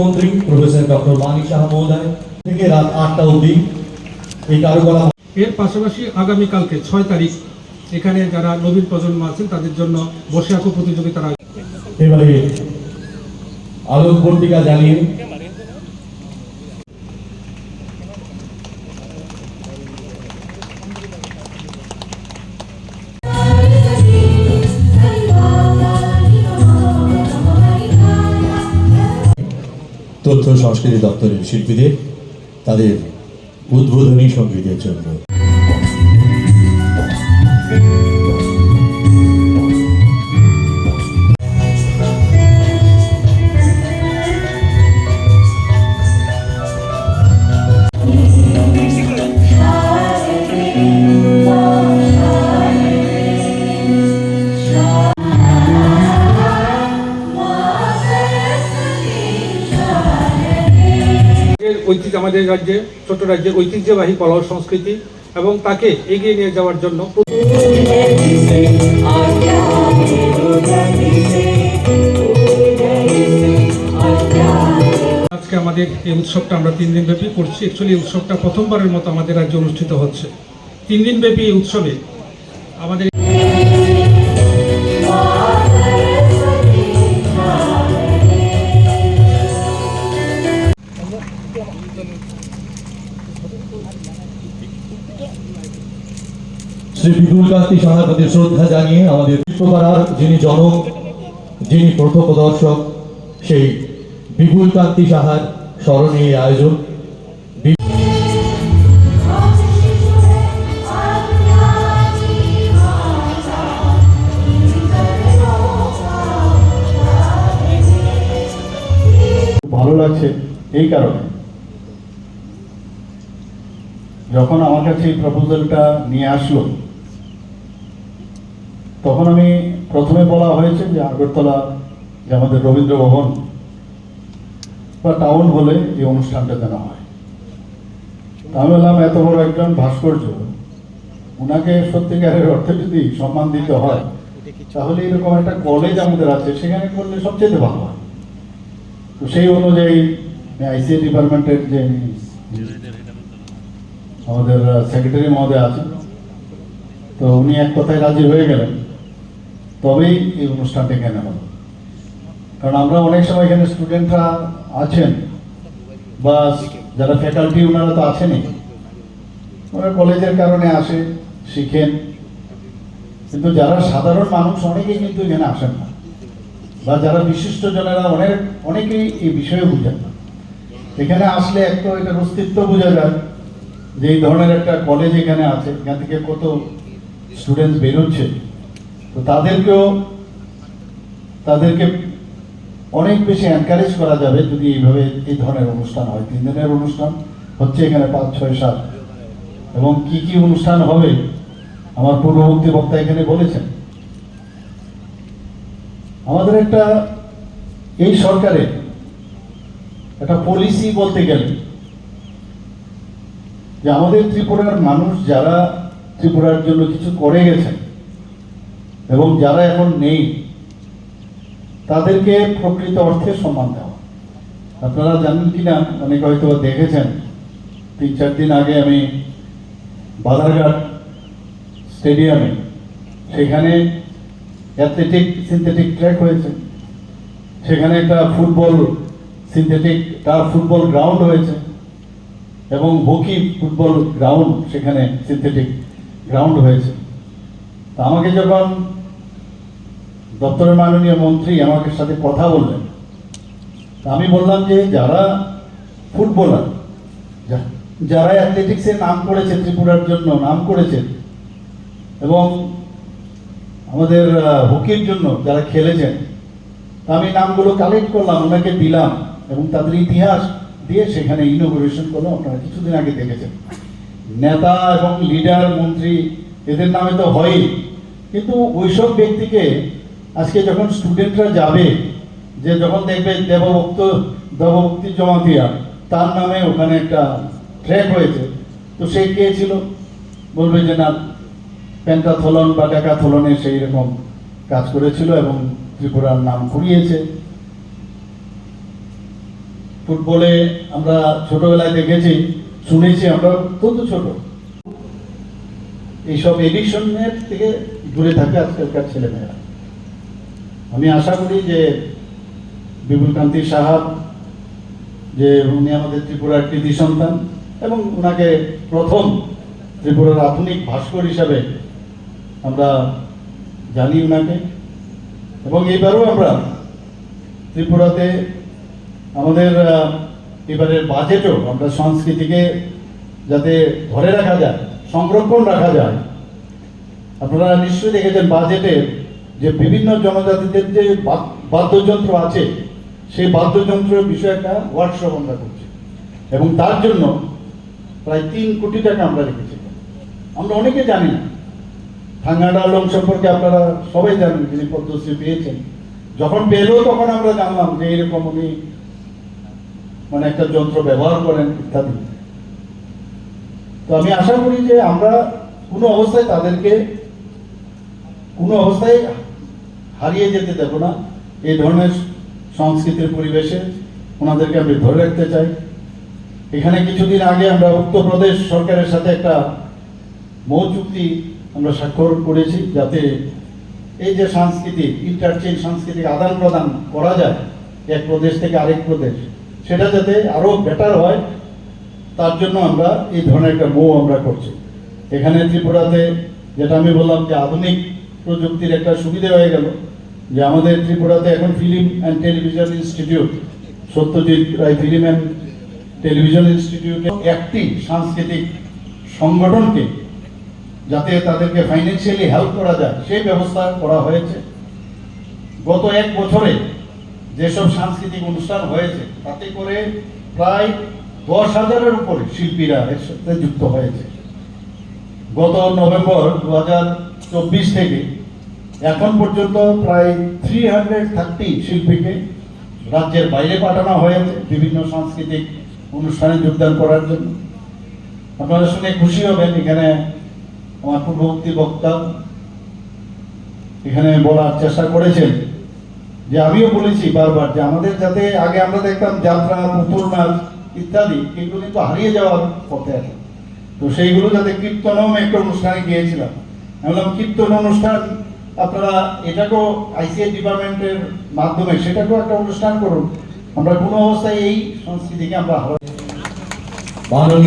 মুখ্যমন্ত্রী professor doctor মানিক শাহ মহোদয় থেকে রাত আটটা অবধি এই কারুকলা এর পাশাপাশি আগামীকালকে ছয় তারিখ এখানে যারা নবীন প্রজন্ম আছেন তাদের জন্য বসে আঁকো প্রতিযোগিতা এবারে আলোক পত্রিকা জানিয়ে তথ্য সংস্কৃতি দপ্তরের শিল্পীদের তাদের উদ্বোধনী সঙ্গীতের জন্য। এর ঐতিহ্য আমাদের রাজ্যে ছোট্ট রাজ্যের ঐতিহ্যবাহী কলা ও সংস্কৃতি এবং তাকে এগিয়ে নিয়ে যাওয়ার জন্য আজকে আমাদের এই উৎসবটা আমরা তিন দিন ব্যাপী করছি। অ্যাকচুয়ালি এই উৎসবটা প্রথমবারের মতো আমাদের রাজ্যে অনুষ্ঠিত হচ্ছে। তিন দিন ব্যাপী এই উৎসবে আমাদের শ্রী বিপুল কান্তি সাহার প্রতি শ্রদ্ধা জানিয়ে আমাদের বিশ্বপাড়ার যিনি জনক, যিনি প্রথমদর্শক সেই বিপুল কান্তি সাহার স্মরণে এই আয়োজন। ভালো লাগছে এই কারণে। যখন আমার কাছে এই প্রপোজালটা নিয়ে আসলো তখন আমি প্রথমে বলা হয়েছে যে আগরতলা যে আমাদের রবীন্দ্র ভবন বা টাউন হলে এই অনুষ্ঠানটা যেন হয়। আমি বললাম, এত বড় একজন ভাস্কর্য ওনাকে সত্যিকারের অর্থে যদি সম্মান দিতে হয়, তাহলে এরকম একটা কলেজ আমাদের আছে, সেখানে করলে সবচেয়ে ভালো হয়। তো সেই অনুযায়ী আইসিএ ডিপার্টমেন্টের যে আমাদের সেক্রেটারি মহোদয় আছেন, তো উনি এক কথায় রাজি হয়ে গেলেন। তবেই এই অনুষ্ঠানটা এখানে হলো কারণ আমরা অনেক সময় এখানে স্টুডেন্টরা আছেন, বা যারা ফ্যাকাল্টি ওনারা তো আছেনই। ওরা কলেজের কারণে আসে, শিখেন। কিন্তু যারা সাধারণ মানুষ, অনেকেই কিন্তু এখানে আসেন না। বা যারা বিশিষ্ট জনেরা, অনেক, অনেকেই এই বিষয়ে বুঝেন না। এখানে আসলে একটা এটার অস্তিত্ব বোঝা যায় যে এই ধরনের একটা কলেজ এখানে আছে, এখান থেকে কত স্টুডেন্টস বেরোচ্ছে। তো তাদেরকেও, তাদেরকে অনেক বেশি এনকারেজ করা যাবে যদি এইভাবে এই ধরনের অনুষ্ঠান হয়। তিন দিনের অনুষ্ঠান হচ্ছে এখানে পাঁচ, ছয়, সাত। এবং কি কি অনুষ্ঠান হবে? আমার পূর্ববর্তী বক্তা এখানে বলেছেন। আমাদের একটা, এই সরকারের একটা পলিসি বলতে গেলে, যে আমাদের ত্রিপুরার মানুষ যারা ত্রিপুরার জন্য কিছু করে গেছেন এবং যারা এখন নেই, তাদেরকে প্রকৃত অর্থে সম্মান দেওয়া। আপনারা জানেন কি না অনেকে হয়তো দেখেছেন, তিন চার দিন আগে আমি বাধারঘাট স্টেডিয়ামে, সেখানে অ্যাথলেটিক সিনথেটিক ট্র্যাক হয়েছে। সেখানে একটা ফুটবল সিনথেটিক তার ফুটবল গ্রাউন্ড হয়েছে এবং হকি ফুটবল গ্রাউন্ড সেখানে সিনথেটিক গ্রাউন্ড হয়েছে। আমাকে যখন দপ্তরের মাননীয় মন্ত্রী আমাকে সাথে কথা বললেন, তা আমি বললাম যে যারা ফুটবলার যারা অ্যাথলেটিক্সের নাম করেছে, ত্রিপুরার জন্য নাম করেছেন এবং আমাদের হকির জন্য যারা খেলেছেন আমি নামগুলো কালেক্ট করলাম, ওনাকে দিলাম, এবং তাদের ইতিহাস দিয়ে সেখানে ইনোগ্রেশন করলাম আপনারা কিছুদিন আগে দেখেছেন। নেতা এবং লিডার মন্ত্রী, এদের নামে তো হয়ই। কিন্তু ওইসব ব্যক্তিকে আজকে যখন স্টুডেন্টরা যাবে, যে যখন দেখবে দেবভক্ত, দেবভক্তি জমাতিয়া, তার নামে ওখানে একটা ট্র্যাক হয়েছে তো সে কে ছিল? বলবে যে না পেন্টাথলন বা ডেকাথলনে সেই রকম কাজ করেছিল এবং ত্রিপুরার নাম কুড়িয়েছে ফুটবলে আমরা ছোটবেলায় দেখেছি, শুনেছি আমরা অত্যন্ত ছোট। এইসব এডিকশনের থেকে দূরে থাকে আজকালকার ছেলেমেয়েরা। আমি আশা করি যে বিপুল কান্তি সাহাব যে উনি আমাদের ত্রিপুরার কৃতি সন্তান এবং ওনাকে প্রথম ত্রিপুরার আধুনিক ভাস্কর হিসাবে আমরা জানি ওনাকে এবং এইবারও আমরা ত্রিপুরাতে আমাদের এবারের বাজেটও আমরা সংস্কৃতিকে যাতে ধরে রাখা যায়, সংরক্ষণ রাখা যায় আপনারা নিশ্চয়ই দেখেছেন বাজেটে যে বিভিন্ন জনজাতিদের যে বাদ্যযন্ত্র আছে, সেই বাদ্যযন্ত্রের বিষয়ে একটা ওয়ার্কশপ আমরা করছি। এবং তার জন্য প্রায় তিন কোটি টাকা আমরা রেখেছি। আমরা অনেকে জানি না। থাঙ্গাডা আলম সম্পর্কে আপনারা সবাই জানেন, যিনি পদ্মশ্রী পেয়েছেন। যখন পেল তখন আমরা জানলাম যে এরকম উনি মানে একটা যন্ত্র ব্যবহার করেন ইত্যাদি। তো আমি আশা করি যে আমরা কোনো অবস্থায় তাদেরকে কোনো অবস্থায় হারিয়ে যেতে দেব না। এই ধরনের সংস্কৃতির পরিবেশে ওনাদেরকে আমি ধরে রাখতে চাই। এখানে কিছুদিন আগে আমরা উত্তরপ্রদেশ সরকারের সাথে একটা মৌ চুক্তি আমরা স্বাক্ষর করেছি যাতে এই যে সাংস্কৃতিক, ইন্টারচেঞ্জ সাংস্কৃতিক আদান প্রদান করা যায় এক প্রদেশ থেকে আরেক প্রদেশ, সেটা যাতে আরও বেটার হয়, তার জন্য আমরা এই ধরনের একটা মৌ আমরা করছি। এখানে ত্রিপুরাতে যেটা আমি বললাম যে আধুনিক প্রযুক্তির একটা সুবিধা হয়ে গেল যে আমাদের ত্রিপুরাতে এখন film and television institute Satyajit Ray film and television ইনস্টিটিউটে একটি সাংস্কৃতিক সংগঠনকে যাতে তাদেরকে ফাইন্যান্সিয়ালি হেল্প করা যায়, সেই ব্যবস্থা করা হয়েছে। গত এক বছরে যেসব সাংস্কৃতিক অনুষ্ঠান হয়েছে, তাতে করে প্রায় দশ হাজারের উপরে শিল্পীরা এর সাথে যুক্ত হয়েছে। গত নভেম্বর দু চব্বিশ থেকে এখন পর্যন্ত প্রায় থ্রি হান্ড্রেড থার্টি শিল্পীকে রাজ্যের বাইরে পাঠানো হয়েছে বিভিন্ন সাংস্কৃতিক অনুষ্ঠানে যোগদান করার জন্য। আপনারা শুনে খুশি হবেন, এখানে আমার পূর্ববর্তী বক্তা এখানে বলার চেষ্টা করেছেন। যে আমিও বলেছি বারবার যে আমাদের যাতে আগে আমরা দেখতাম যাত্রা, পুতুল নাচ ইত্যাদি, এগুলো কিন্তু হারিয়ে যাওয়ার পথে আছে। তো সেইগুলো যাতে কীর্তন একটা অনুষ্ঠানে গিয়েছিলাম। আমি বললাম, কীর্তন অনুষ্ঠান, আপনারা এটাকেও আইসিএস ডিপার্টমেন্টের মাধ্যমে সেটাকেও একটা অনুষ্ঠান করুন। আমরা কোনো অবস্থায় এই সংস্কৃতিকে আমরা